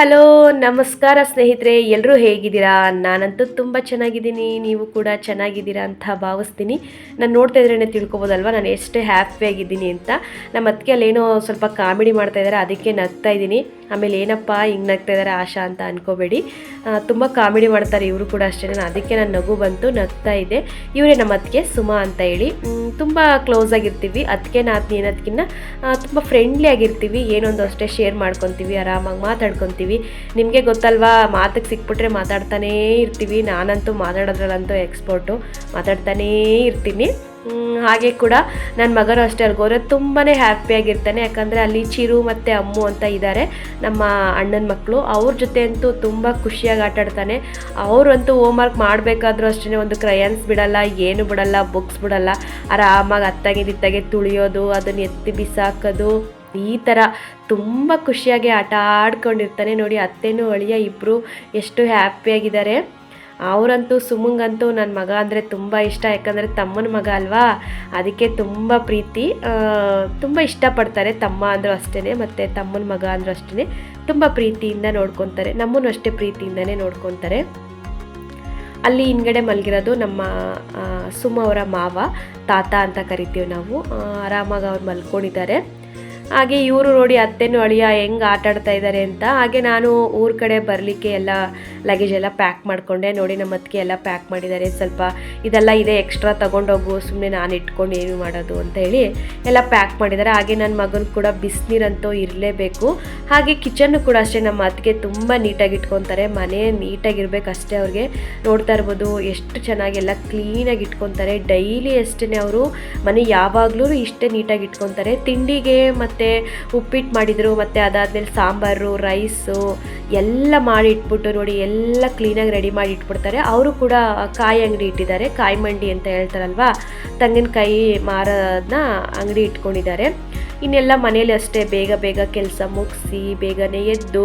Hello, ನಮಸ್ಕಾರ ಸ್ನೇಹಿತರೆ. ಎಲ್ಲರೂ ಹೇಗಿದ್ದೀರಾ? ನಾನಂತೂ ತುಂಬ ಚೆನ್ನಾಗಿದ್ದೀನಿ. ನೀವು ಕೂಡ ಚೆನ್ನಾಗಿದ್ದೀರಾ ಅಂತ ಭಾವಿಸ್ತೀನಿ. ನಾನು ನೋಡ್ತಾ ಇದ್ರೇ ತಿಳ್ಕೊಬೋದಲ್ವ? ನಾನು ಎಷ್ಟೇ ಹ್ಯಾಪಿಯಾಗಿದ್ದೀನಿ ಅಂತ. ನಮ್ಮ ಅತ್ತಿಗೆ ಅಲ್ಲೇನೋ ಸ್ವಲ್ಪ ಕಾಮಿಡಿ ಮಾಡ್ತಾ ಇದ್ದಾರೆ ಅದಕ್ಕೆ ನಗ್ತಾ ಇದ್ದೀನಿ. ಆಮೇಲೆ ಏನಪ್ಪ ಹಿಂಗೆ ನಗ್ತಾ ಇದ್ದಾರೆ ಆಶಾ ಅಂತ ಅನ್ಕೋಬೇಡಿ. ತುಂಬ ಕಾಮಿಡಿ ಮಾಡ್ತಾರೆ ಇವರು ಕೂಡ ಅಷ್ಟೇ, ನಾನು ಅದಕ್ಕೆ ನಾನು ನಗು ಬಂತು, ನಗ್ತಾ ಇದೆ. ಇವರೇ ನಮ್ಮ ಅತ್ತಿಗೆ ಸುಮಾ ಅಂತ ಹೇಳಿ. ತುಂಬ ಕ್ಲೋಸ್ ಆಗಿರ್ತೀವಿ. ಅದಕ್ಕೆ ನಾತ್ನಿ ಏನದಕ್ಕಿನ್ನ ತುಂಬ ಫ್ರೆಂಡ್ಲಿ ಆಗಿರ್ತೀವಿ. ಏನೊಂದು ಅಷ್ಟೇ ಶೇರ್ ಮಾಡ್ಕೊತೀವಿ, ಆರಾಮಾಗಿ ಮಾತಾಡ್ಕೊತೀವಿ. ನಿಮಗೆ ಗೊತ್ತಲ್ವಾ, ಮಾತಿಗೆ ಸಿಕ್ಬಿಟ್ರೆ ಮಾತಾಡ್ತಾನೇ ಇರ್ತೀವಿ. ನಾನಂತೂ ಮಾತಾಡೋದ್ರಲ್ಲಂತೂ ಎಕ್ಸ್ಪರ್ಟು ಮಾತಾಡ್ತಾನೇ ಇರ್ತೀನಿ. ಹಾಗೆ ಕೂಡ ನನ್ನ ಮಗನೂ ಅಷ್ಟೇ ಅಲ್ಲಿಗೆ ಹೋದರೆ ತುಂಬಾ ಹ್ಯಾಪಿಯಾಗಿರ್ತಾನೆ ಯಾಕಂದರೆ ಅಲ್ಲಿ ಚಿರು ಮತ್ತು ಅಮ್ಮು ಅಂತ ಇದ್ದಾರೆ ನಮ್ಮ ಅಣ್ಣನ ಮಕ್ಕಳು ಅವ್ರ ಜೊತೆ ಅಂತೂ ತುಂಬ ಖುಷಿಯಾಗಿ ಆಟಾಡ್ತಾನೆ ಅವರಂತೂ ಹೋಮ್ವರ್ಕ್ ಮಾಡಬೇಕಾದ್ರೂ ಅಷ್ಟೇ ಒಂದು ಕ್ರಯನ್ಸ್ ಬಿಡಲ್ಲ, ಏನು ಬಿಡಲ್ಲ ಬುಕ್ಸ್ ಬಿಡಲ್ಲ. ಆರಾಮಾಗಿ ಅತ್ತಾಗೆ ದಿತ್ತಾಗೆ ತುಳಿಯೋದು, ಅದನ್ನು ಎತ್ತಿ ಬಿಸಾಕೋದು. ಈ ಥರ ತುಂಬ ಖುಷಿಯಾಗಿ ಆಟ ಆಡ್ಕೊಂಡಿರ್ತಾನೆ. ನೋಡಿ, ಅತ್ತೆನೂ ಅಳಿಯ ಇಬ್ಬರು ಎಷ್ಟು ಹ್ಯಾಪಿಯಾಗಿದ್ದಾರೆ ಅವರಂತೂ ಸುಮಂಗಂತೂ ನನ್ನ ಮಗ ಅಂದರೆ ತುಂಬ ಇಷ್ಟ, ಯಾಕಂದರೆ ತಮ್ಮನ ಮಗ ಅಲ್ವಾ? ಅದಕ್ಕೆ ತುಂಬ ಪ್ರೀತಿ. ತುಂಬ ಇಷ್ಟಪಡ್ತಾರೆ ತಮ್ಮ ಅಂದರೂ ಅಷ್ಟೇ ಮತ್ತು ತಮ್ಮನ ಮಗ ಅಂದರೂ ಅಷ್ಟೇ ತುಂಬ ಪ್ರೀತಿಯಿಂದ ನೋಡ್ಕೊತಾರೆ, ನಮ್ಮನ್ನು ಅಷ್ಟೇ ಪ್ರೀತಿಯಿಂದನೇ ನೋಡ್ಕೊತಾರೆ. ಅಲ್ಲಿ ಹಿಂದ್ಗಡೆ ಮಲಗಿರೋದು ನಮ್ಮ ಸುಮ್ಮ ಸುಮ ಅವರ ಮಾವ, ತಾತ ಅಂತ ಕರಿತೀವಿ ನಾವು. ಆರಾಮಾಗಿ ಅವ್ರು ಮಲ್ಕೊಂಡಿದ್ದಾರೆ. ಹಾಗೆ ಇವರು ನೋಡಿ ಅತ್ತೆನೂ ಅಳಿಯ ಹೆಂಗೆ ಆಟ ಆಡ್ತಾ ಇದ್ದಾರೆ ಅಂತ. ಹಾಗೆ ನಾನು ಊರ ಕಡೆ ಬರಲಿಕ್ಕೆ ಎಲ್ಲ ಲಗೇಜ್ ಎಲ್ಲ ಪ್ಯಾಕ್ ಮಾಡಿಕೊಂಡೆ. ನೋಡಿ ನಮ್ಮ ಅತ್ತಿಗೆ ಎಲ್ಲ ಪ್ಯಾಕ್ ಮಾಡಿದ್ದಾರೆ. ಸ್ವಲ್ಪ ಇದೆಲ್ಲ ಇದೆ ಎಕ್ಸ್ಟ್ರಾ ತೊಗೊಂಡೋಗು ಸುಮ್ಮನೆ ನಾನು ಇಟ್ಕೊಂಡು ಏನು ಮಾಡೋದು ಅಂತ ಹೇಳಿ ಎಲ್ಲ ಪ್ಯಾಕ್ ಮಾಡಿದ್ದಾರೆ. ಹಾಗೆ ನನ್ನ ಮಗನ ಕೂಡ ಬಿಸಿನೀರಂತೂ ಇರಲೇಬೇಕು. ಹಾಗೆ ಕಿಚನ್ನು ಕೂಡ ಅಷ್ಟೇ, ನಮ್ಮ ಅತ್ತಿಗೆ ತುಂಬ ನೀಟಾಗಿ ಇಟ್ಕೊತಾರೆ. ಮನೆ ನೀಟಾಗಿರ್ಬೇಕು ಅಷ್ಟೇ ಅವ್ರಿಗೆ. ನೋಡ್ತಾ ಇರ್ಬೋದು ಎಷ್ಟು ಚೆನ್ನಾಗಿ ಎಲ್ಲ ಕ್ಲೀನಾಗಿ ಇಟ್ಕೊತಾರೆ. ಡೈಲಿ ಅಷ್ಟೇ ಅವರು ಮನೆ ಯಾವಾಗಲೂ ಇಷ್ಟೇ ನೀಟಾಗಿ ಇಟ್ಕೊತಾರೆ. ತಿಂಡಿಗೆ ಮತ್ತು ಉಪ್ಪಿಟ್ಟು ಮಾಡಿದರು, ಮತ್ತು ಅದಾದಮೇಲೆ ಸಾಂಬಾರು, ರೈಸು ಎಲ್ಲ ಮಾಡಿ ಇಟ್ಬಿಟ್ಟು ನೋಡಿ, ಎಲ್ಲ ಕ್ಲೀನಾಗಿ ರೆಡಿ ಮಾಡಿ ಇಟ್ಬಿಡ್ತಾರೆ ಅವರು ಕೂಡ ಕಾಯಿ ಅಂಗಡಿ ಇಟ್ಟಿದ್ದಾರೆ, ಕಾಯಿ ಮಂಡಿ ಅಂತ ಹೇಳ್ತಾರಲ್ವಾ? ತೆಂಗಿನಕಾಯಿ ಮಾರೋದನ್ನ ಅಂಗಡಿ ಇಟ್ಕೊಂಡಿದ್ದಾರೆ. ಇನ್ನೆಲ್ಲ ಮನೇಲಿ ಅಷ್ಟೇ ಬೇಗ ಬೇಗ ಕೆಲಸ ಮುಗಿಸಿ, ಬೇಗನೆ ಎದ್ದು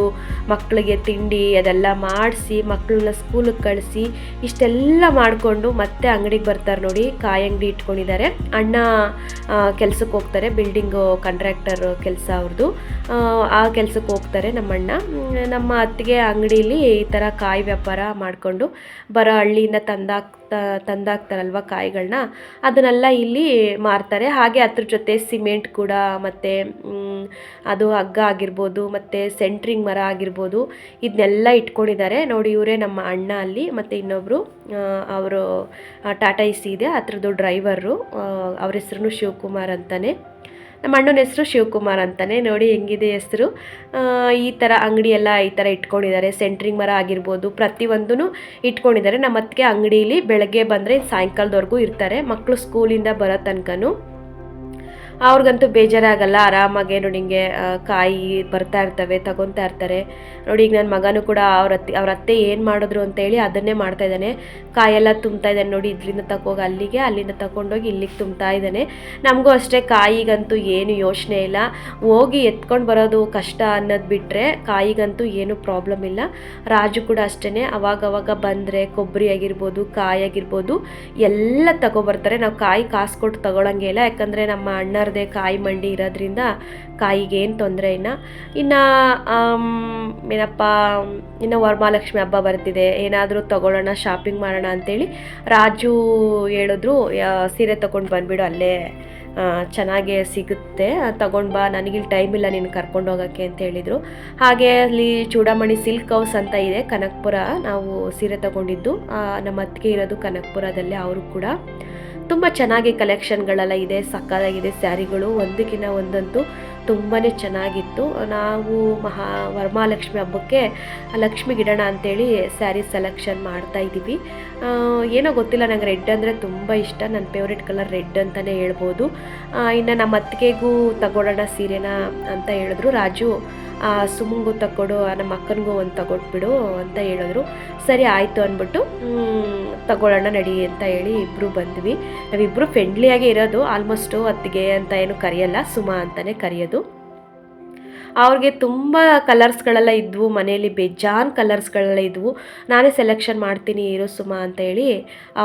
ಮಕ್ಕಳಿಗೆ ತಿಂಡಿ ಅದೆಲ್ಲ ಮಾಡಿಸಿ ಮಕ್ಕಳನ್ನ ಸ್ಕೂಲಿಗೆ ಕಳಿಸಿ, ಇಷ್ಟೆಲ್ಲ ಮಾಡಿಕೊಂಡು ಮತ್ತೆ ಅಂಗಡಿಗೆ ಬರ್ತಾರೆ ನೋಡಿ, ಕಾಯಿ ಅಂಗಡಿ ಇಟ್ಕೊಂಡಿದ್ದಾರೆ. ಅಣ್ಣ ಕೆಲಸಕ್ಕೆ ಹೋಗ್ತಾರೆ ಬಿಲ್ಡಿಂಗು ಕಾಂಟ್ರಾಕ್ಟರ್ ಕೆಲಸ ಅವ್ರದ್ದು ಆ ಕೆಲಸಕ್ಕೆ ಹೋಗ್ತಾರೆ ನಮ್ಮ ಅಣ್ಣ ನಮ್ಮ ಅತ್ತಿಗೆ ಅಂಗಡೀಲಿ ಈ ಥರ ಕಾಯಿ ವ್ಯಾಪಾರ ಮಾಡಿಕೊಂಡು ಬರೋ ಹಳ್ಳಿಯಿಂದ ತಂದಾಕ್ತಾ ತಂದಾಕ್ತಾರಲ್ವ ಕಾಯಿಗಳನ್ನ ಅದನ್ನೆಲ್ಲ ಇಲ್ಲಿ ಮಾರ್ತಾರೆ. ಹಾಗೆ ಅದ್ರ ಜೊತೆ ಸಿಮೆಂಟ್ ಕೂಡ ಮತ್ತು ಅದು ಹಗ್ಗ ಆಗಿರ್ಬೋದು, ಮತ್ತು ಸೆಂಟ್ರಿಂಗ್ ಮರ ಆಗಿರ್ಬೋದು ಇದನ್ನೆಲ್ಲ ಇಟ್ಕೊಂಡಿದ್ದಾರೆ. ನೋಡಿ, ಇವರೇ ನಮ್ಮ ಅಣ್ಣ ಅಲ್ಲಿ, ಮತ್ತು ಇನ್ನೊಬ್ಬರು ಅವರು ಟಾಟಾ ಇಸಿ ಇದೆ. ಅದ್ರದ್ದು ಡ್ರೈವರು ಅವ್ರ ಹೆಸ್ರು ಶಿವಕುಮಾರ್ ಅಂತಾನೆ. ನಮ್ಮ ಅಣ್ಣನ ಹೆಸರು ಶಿವಕುಮಾರ್ ಅಂತಾನೆ. ನೋಡಿ ಹೆಂಗಿದೆ ಹೆಸರು. ಈ ಥರ ಅಂಗಡಿ ಎಲ್ಲ ಈ ಥರ ಇಟ್ಕೊಂಡಿದ್ದಾರೆ. ಸೆಂಟ್ರಿಂಗ್ ಮರ ಆಗಿರ್ಬೋದು ಪ್ರತಿಯೊಂದೂ ಇಟ್ಕೊಂಡಿದ್ದಾರೆ. ನಮ್ಮ ಅತ್ತಿಗೆ ಅಂಗಡಿಲಿ ಬೆಳಗ್ಗೆ ಬಂದರೆ ಸಾಯಂಕಾಲದವರೆಗೂ ಇರ್ತಾರೆ. ಮಕ್ಕಳು ಸ್ಕೂಲಿಂದ ಬರೋ ತನಕನೂ. ಅವ್ರಿಗಂತೂ ಬೇಜಾರಾಗಲ್ಲ, ಆರಾಮಾಗೆ ನೋಡಿ ಕಾಯಿ ಬರ್ತಾ ಇರ್ತವೆ, ತಗೊತಾ ಇರ್ತಾರೆ. ನೋಡಿ ಈಗ ನನ್ನ ಮಗನೂ ಕೂಡ ಅವ್ರ ಅತ್ತೆ ಅವ್ರ ಅತ್ತೆ ಏನು ಮಾಡಿದ್ರು ಅಂತೇಳಿ ಅದನ್ನೇ ಮಾಡ್ತಾ ಇದ್ದಾನೆ. ಕಾಯೆಲ್ಲ ತುಂಬ್ತಾ ಇದ್ದಾನೆ ನೋಡಿ, ಇದರಿಂದ ತಗೋಗಿ ಅಲ್ಲಿಗೆ, ಅಲ್ಲಿಂದ ತಗೊಂಡೋಗಿ ಇಲ್ಲಿಗೆ ತುಂಬ್ತಾ ಇದ್ದಾನೆ. ನಮಗೂ ಅಷ್ಟೇ ಕಾಯಿಗಂತೂ ಏನು ಯೋಚನೆ ಇಲ್ಲ. ಹೋಗಿ ಎತ್ಕೊಂಡು ಬರೋದು ಕಷ್ಟ ಅನ್ನೋದು ಬಿಟ್ಟರೆ ಕಾಯಿಗಂತೂ ಏನು ಪ್ರಾಬ್ಲಮ್ ಇಲ್ಲ. ರಾಜು ಕೂಡ ಅಷ್ಟೇ ಅವಾಗವಾಗ ಬಂದರೆ ಕೊಬ್ಬರಿ ಆಗಿರ್ಬೋದು, ಕಾಯಿ ಆಗಿರ್ಬೋದು, ಎಲ್ಲ ತಗೊಬರ್ತಾರೆ. ನಾವು ಕಾಯಿ ಕಾಸು ಕೊಟ್ಟು ತಗೊಳಂಗೆ ಇಲ್ಲ. ಯಾಕಂದರೆ ನಮ್ಮ ಅಣ್ಣರದೇ ಕಾಯಿ ಮಂಡಿ ಇರೋದ್ರಿಂದ ಕಾಯಿಗೆ ಏನು ತೊಂದರೆ ಇಲ್ಲ. ಇನ್ನು ಏನಪ್ಪ, ಇನ್ನು ವರಮಹಾಲಕ್ಷ್ಮಿ ಹಬ್ಬ ಬರ್ತಿದೆ. ಏನಾದರೂ ತೊಗೊಳ್ಳೋಣ ಶಾಪಿಂಗ್ ಮಾಡೋಣ ಅಂತೇಳಿ ರಾಜು ಹೇಳಿದ್ರು ಸೀರೆ ತೊಗೊಂಡು ಬಂದುಬಿಡು ಅಲ್ಲೇ. ಚೆನ್ನಾಗೆ ಚೆನ್ನಾಗೇ ಸಿಗುತ್ತೆ. ತಗೊಂಡು ಬಾ ನನಗಿಲ್ಲಿ ಟೈಮ್ ಇಲ್ಲ ನೀನು ಕರ್ಕೊಂಡು ಹೋಗೋಕ್ಕೆ ಅಂತ ಹೇಳಿದರು. ಹಾಗೆ ಅಲ್ಲಿ ಚೂಡಾಮಣಿ ಸಿಲ್ಕ್ ಹೌಸ್ ಅಂತ ಇದೆ, ಕನಕಪುರ. ನಾವು ಸೀರೆ ತಗೊಂಡಿದ್ದು. ನಮ್ಮ ಅತ್ತಿಗೆ ಇರೋದು ಕನಕಪುರದಲ್ಲೇ, ಅವರು ಕೂಡ. ತುಂಬ ಚೆನ್ನಾಗಿ ಕಲೆಕ್ಷನ್ಗಳೆಲ್ಲ ಇದೆ, ಸಕ್ಕತ್ತಾಗಿದೆ ಸ್ಯಾರಿಗಳು. ಒಂದಕ್ಕಿಂತ ಒಂದಂತೂ ತುಂಬಾ ಚೆನ್ನಾಗಿತ್ತು. ನಾವು ಮಹಾ ವರಮಹಾಲಕ್ಷ್ಮಿ ಹಬ್ಬಕ್ಕೆ ಲಕ್ಷ್ಮಿ ಗಿಡಣ ಅಂತೇಳಿ ಸ್ಯಾರಿ ಸೆಲೆಕ್ಷನ್ ಮಾಡ್ತಾ ಇದ್ದೀವಿ. ಏನೋ ಗೊತ್ತಿಲ್ಲ, ನಂಗೆ ರೆಡ್ ಅಂದರೆ ತುಂಬ ಇಷ್ಟ. ನನ್ನ ಫೇವ್ರೆಟ್ ಕಲರ್ ರೆಡ್ ಅಂತಲೇ ಹೇಳ್ಬೋದು. ಇನ್ನು ನಮ್ಮ ಅತ್ತಿಗೆಗೂ ತಗೊಳ್ಳೋಣ ಸೀರೆನ ಅಂತ ಹೇಳಿದ್ರು. ರಾಜು ಸುಮಂಗೂ ತಗೊಡು ನಮ್ಮ ಅಕ್ಕನಿಗೂ ಒಂದು ತಗೊಟ್ಬಿಡು ಅಂತ ಹೇಳಿದ್ರು. ಸರಿ, ಆಯಿತು ಅಂದ್ಬಿಟ್ಟು ತಗೊಳ್ಳೋಣ ನಡಿ ಅಂತ ಹೇಳಿ ಇಬ್ಬರು ಬಂದ್ವಿ. ನಾವಿಬ್ಬರು ಫ್ರೆಂಡ್ಲಿಯಾಗೇ ಇರೋದು ಆಲ್ಮೋಸ್ಟು ಅತ್ತಿಗೆ ಅಂತ ಏನು ಕರೆಯಲ್ಲ, ಸುಮಾ ಅಂತಲೇ ಕರೆಯೋದು. ಅವ್ರಿಗೆ ತುಂಬ ಕಲರ್ಸ್ಗಳೆಲ್ಲ ಇದ್ವು. ಮನೆಯಲ್ಲಿ ಬೇಜಾನ್ ಕಲರ್ಸ್ಗಳೆಲ್ಲ ಇದ್ವು. ನಾನೇ ಸೆಲೆಕ್ಷನ್ ಮಾಡ್ತೀನಿ, ಇರೋ ಸುಮ ಅಂತ ಹೇಳಿ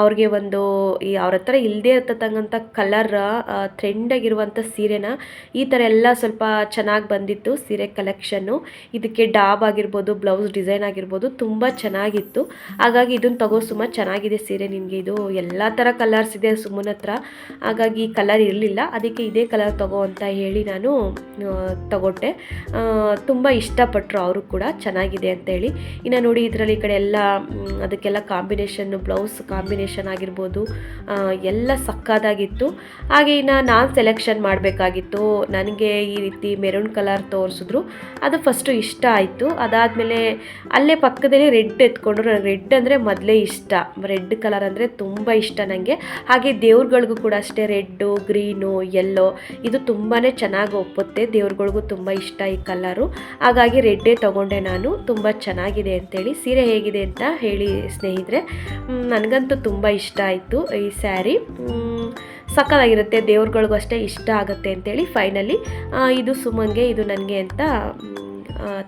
ಅವ್ರಿಗೆ ಒಂದು ಈ ಅವ್ರ ಹತ್ರ ಇಲ್ಲದೇ ಇರ್ತಕ್ಕಂಥ ಕಲರ್ ಟ್ರೆಂಡಾಗಿರುವಂಥ ಸೀರೆನ ಈ ಥರ ಎಲ್ಲ ಸ್ವಲ್ಪ ಚೆನ್ನಾಗಿ ಬಂದಿತ್ತು ಸೀರೆ ಕಲೆಕ್ಷನ್ನು ಇದಕ್ಕೆ ಡಾಬ್ ಆಗಿರ್ಬೋದು ಬ್ಲೌಸ್ ಡಿಸೈನ್ ಆಗಿರ್ಬೋದು ತುಂಬ ಚೆನ್ನಾಗಿತ್ತು. ಹಾಗಾಗಿ ಇದನ್ನು ತಗೋ ಸುಮ, ಚೆನ್ನಾಗಿದೆ ಸೀರೆ ನಿಮಗೆ ಇದು ಎಲ್ಲ ಥರ ಕಲರ್ಸ್ ಇದೆ ಸುಮ್ಮನ ಹತ್ರ. ಹಾಗಾಗಿ ಕಲರ್ ಇರಲಿಲ್ಲ. ಅದಕ್ಕೆ ಇದೇ ಕಲರ್ ತಗೋ ಅಂತ ಹೇಳಿ ನಾನು ತಗೊಟ್ಟೆ. ತುಂಬ ಇಷ್ಟಪಟ್ಟರು ಅವರು ಕೂಡ. ಚೆನ್ನಾಗಿದೆ ಅಂತ ಹೇಳಿ ಇನ್ನು ನೋಡಿ ಇದರಲ್ಲಿ ಈ ಕಡೆ ಎಲ್ಲ ಅದಕ್ಕೆಲ್ಲ ಕಾಂಬಿನೇಷನ್ನು ಬ್ಲೌಸ್ ಕಾಂಬಿನೇಷನ್ ಆಗಿರ್ಬೋದು ಎಲ್ಲ ಸಕ್ಕದಾಗಿತ್ತು. ಹಾಗೆ ಇನ್ನು ನಾನು ಸೆಲೆಕ್ಷನ್ ಮಾಡಬೇಕಾಗಿತ್ತು. ನನಗೆ ಈ ರೀತಿ ಮೆರೂನ್ ಕಲರ್ ತೋರಿಸಿದ್ರು. ಅದು ಫಸ್ಟು ಇಷ್ಟ ಆಯಿತು. ಅದಾದಮೇಲೆ ಅಲ್ಲೇ ಪಕ್ಕದಲ್ಲಿ ರೆಡ್ ಎತ್ಕೊಂಡ್ರು. ನನಗೆ ರೆಡ್ ಅಂದರೆ ಮೊದಲೇ ಇಷ್ಟ. ರೆಡ್ ಕಲರ್ ಅಂದರೆ ತುಂಬ ಇಷ್ಟ ನನಗೆ ಹಾಗೆ ದೇವ್ರುಗಳಿಗೂ ಕೂಡ ಅಷ್ಟೇ ರೆಡ್ಡು ಗ್ರೀನು ಯೆಲ್ಲೋ ಇದು ತುಂಬಾ ಚೆನ್ನಾಗಿ ಒಪ್ಪುತ್ತೆ. ದೇವ್ರುಗಳಿಗೂ ತುಂಬ ಇಷ್ಟ ಈ ಕಲರು. ಹಾಗಾಗಿ ರೆಡ್ಡೇ ತೊಗೊಂಡೆ ನಾನು. ತುಂಬ ಚೆನ್ನಾಗಿದೆ ಅಂತೇಳಿ. ಸೀರೆ ಹೇಗಿದೆ ಅಂತ ಹೇಳಿ ಸ್ನೇಹಿತರೆ. ನನಗಂತೂ ತುಂಬ ಇಷ್ಟ ಆಯಿತು ಈ ಸ್ಯಾರಿ. ಸಕ್ಕತ್ತಾಗಿರುತ್ತೆ ದೇವ್ರುಗಳಿಗೂ ಅಷ್ಟೇ ಇಷ್ಟ ಆಗುತ್ತೆ ಅಂತೇಳಿ ಫೈನಲಿ ಇದು ಸುಮಂಗೆ ಇದು ನನಗೆ ಅಂತ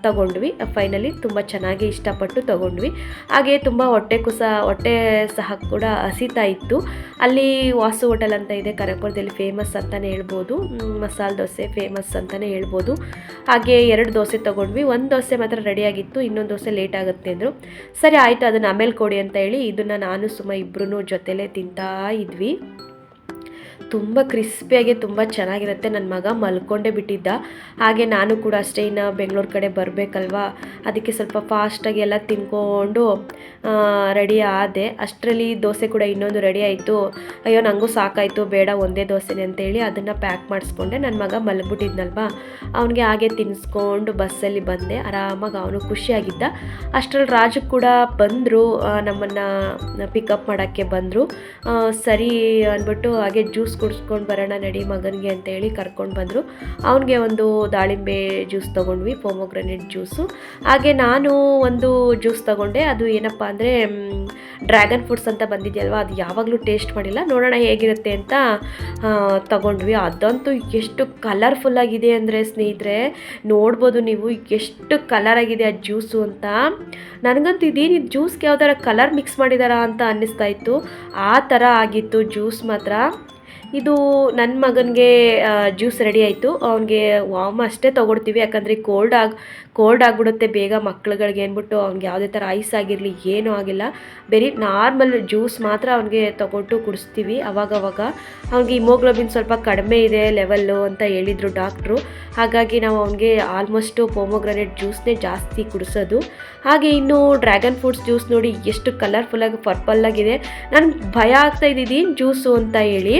ತಗೊಂಡ್ವಿ. ಫೈನಲಿ ತುಂಬ ಚೆನ್ನಾಗಿ ಇಷ್ಟಪಟ್ಟು ತಗೊಂಡ್ವಿ. ಹಾಗೆ ತುಂಬ ಹೊಟ್ಟೆ ಕುಸ, ಹೊಟ್ಟೆ ಸಹ ಕೂಡ ಹಸಿತಾ ಇತ್ತು. ಅಲ್ಲಿ ವಾಸು ಹೋಟೆಲ್ ಅಂತ ಇದೆ ಕನಕಪುರದಲ್ಲಿ ಫೇಮಸ್ ಅಂತಲೇ ಹೇಳ್ಬೋದು. ಮಸಾಲೆ ದೋಸೆ ಫೇಮಸ್ ಅಂತಲೇ ಹೇಳ್ಬೋದು. ಹಾಗೆ ಎರಡು ದೋಸೆ ತೊಗೊಂಡ್ವಿ. ಒಂದು ದೋಸೆ ಮಾತ್ರ ರೆಡಿಯಾಗಿತ್ತು ಇನ್ನೊಂದು ದೋಸೆ ಲೇಟ್ ಆಗುತ್ತೆ ಅಂದರು. ಸರಿ, ಆಯಿತು, ಅದನ್ನು ಆಮೇಲೆ ಕೊಡಿ ಅಂತ ಹೇಳಿ ಇದನ್ನು ನಾನು ಸುಮ್ಮ ಇಬ್ಬರೂ ಜೊತೆಲೇ ತಿಂತಾ ಇದ್ವಿ. ತುಂಬ ಕ್ರಿಸ್ಪಿಯಾಗಿ ತುಂಬ ಚೆನ್ನಾಗಿರುತ್ತೆ. ನನ್ನ ಮಗ ಮಲ್ಕೊಂಡೇ ಬಿಟ್ಟಿದ್ದ. ಹಾಗೆ ನಾನು ಕೂಡ ಅಷ್ಟೇ, ಇನ್ನು ಬೆಂಗಳೂರು ಕಡೆ ಬರಬೇಕಲ್ವಾ? ಅದಕ್ಕೆ ಸ್ವಲ್ಪ ಫಾಸ್ಟಾಗಿ ಎಲ್ಲ ತಿನ್ಕೊಂಡು ರೆಡಿ ಆದೆ. ಅಷ್ಟರಲ್ಲಿ ದೋಸೆ ಕೂಡ ಇನ್ನೊಂದು ರೆಡಿ ಆಯಿತು. ಅಯ್ಯೋ ನನಗೂ ಸಾಕಾಯಿತು. ಬೇಡ, ಒಂದೇ ದೋಸೆನೇ ಅಂತೇಳಿ ಅದನ್ನು ಪ್ಯಾಕ್ ಮಾಡಿಸ್ಕೊಂಡೆ. ನನ್ನ ಮಗ ಮಲಗ್ಬಿಟ್ಟಿದ್ನಲ್ವಾ? ಅವನಿಗೆ ಹಾಗೆ ತಿನ್ನಿಸ್ಕೊಂಡು ಬಸ್ಸಲ್ಲಿ ಬಂದೆ. ಆರಾಮಾಗಿ ಅವನು ಖುಷಿಯಾಗಿದ್ದ. ಅಷ್ಟರಲ್ಲಿ ರಾಜು ಕೂಡ ಬಂದರು. ನಮ್ಮನ್ನು ಪಿಕಪ್ ಮಾಡೋಕ್ಕೆ ಬಂದರು. ಸರಿ ಅಂದ್ಬಿಟ್ಟು ಹಾಗೆ ಜ್ಯೂಸ್ ಕುಡಿಸ್ಕೊಂಡು ಬರೋಣ ನಡಿ ಮಗನಿಗೆ ಅಂತ ಹೇಳಿ ಕರ್ಕೊಂಡು ಬಂದರು. ಅವನಿಗೆ ಒಂದು ದಾಳಿಂಬೆ ಜ್ಯೂಸ್ ತೊಗೊಂಡ್ವಿ, ಪೊಮೊಗ್ರನೇಟ್ ಜ್ಯೂಸು. ಹಾಗೆ ನಾನು ಒಂದು ಜ್ಯೂಸ್ ತೊಗೊಂಡೆ, ಅದು ಏನಪ್ಪ ಅಂದರೆ ಡ್ರ್ಯಾಗನ್ ಫ್ರೂಟ್ಸ್ ಅಂತ ಬಂದಿದೆಯಲ್ವ, ಅದು ಯಾವಾಗಲೂ ಟೇಸ್ಟ್ ಮಾಡಿಲ್ಲ. ನೋಡೋಣ ಹೇಗಿರುತ್ತೆ ಅಂತ ತಗೊಂಡ್ವಿ. ಅದಂತೂ ಎಷ್ಟು ಕಲರ್ಫುಲ್ ಆಗಿದೆ ಅಂದರೆ ಸ್ನೇಹಿತರೆ, ನೋಡ್ಬೋದು ನೀವು ಎಷ್ಟು ಕಲರ್ ಆಗಿದೆ ಆ ಜ್ಯೂಸು ಅಂತ. ನನಗಂತೂ ಇದೇನು, ಇದು ಜ್ಯೂಸ್ಗೆ ಯಾವ ಥರ ಕಲರ್ ಮಿಕ್ಸ್ ಮಾಡಿದಾರಾ ಅಂತ ಅನ್ನಿಸ್ತಾ ಇತ್ತು. ಆ ಥರ ಆಗಿತ್ತು ಜ್ಯೂಸ್ ಮಾತ್ರ. ಇದು ನನ್ನ ಮಗನಿಗೆ ಜ್ಯೂಸ್ ರೆಡಿ ಆಯಿತು. ಅವನಿಗೆ ವಾಮ್ ಅಷ್ಟೇ ತೊಗೊಡ್ತೀವಿ. ಯಾಕಂದರೆ ಕೋಲ್ಡ್ ಆಗಿ ಕೋಲ್ಡ್ ಆಗಿಬಿಡುತ್ತೆ ಬೇಗ ಮಕ್ಳುಗಳಿಗೆ ಅಂದ್ಬಿಟ್ಟು. ಅವ್ನಿಗೆ ಯಾವುದೇ ಥರ ಐಸ್ ಆಗಿರಲಿ, ಏನೂ ಆಗಿಲ್ಲ. ಬರೀ ನಾರ್ಮಲ್ ಜ್ಯೂಸ್ ಮಾತ್ರ ಅವನಿಗೆ ತೊಗೊಟ್ಟು ಕುಡಿಸ್ತೀವಿ ಅವಾಗವಾಗ ಅವ್ನಿಗೆ ಹಿಮೋಗ್ಲೋಬಿನ್ ಸ್ವಲ್ಪ ಕಡಿಮೆ ಇದೆ ಲೆವೆಲ್ಲು ಅಂತ ಹೇಳಿದರು ಡಾಕ್ಟ್ರು ಹಾಗಾಗಿ ನಾವು ಅವನಿಗೆ ಆಲ್ಮೋಸ್ಟು ಪೋಮೋಗ್ರಾನೇಟ್ ಜ್ಯೂಸ್ನೇ ಜಾಸ್ತಿ ಕುಡಿಸೋದು. ಹಾಗೆ ಇನ್ನು ಡ್ರ್ಯಾಗನ್ ಫ್ರೂಟ್ಸ್ ಜ್ಯೂಸ್ ನೋಡಿ ಎಷ್ಟು ಕಲರ್ಫುಲ್ಲಾಗಿ ಪರ್ಪಲ್ಲಾಗಿದೆ ನನಗೆ ಭಯ ಆಗ್ತಾ ಇದ್ದೀನಿ ಜ್ಯೂಸು ಅಂತ ಹೇಳಿ.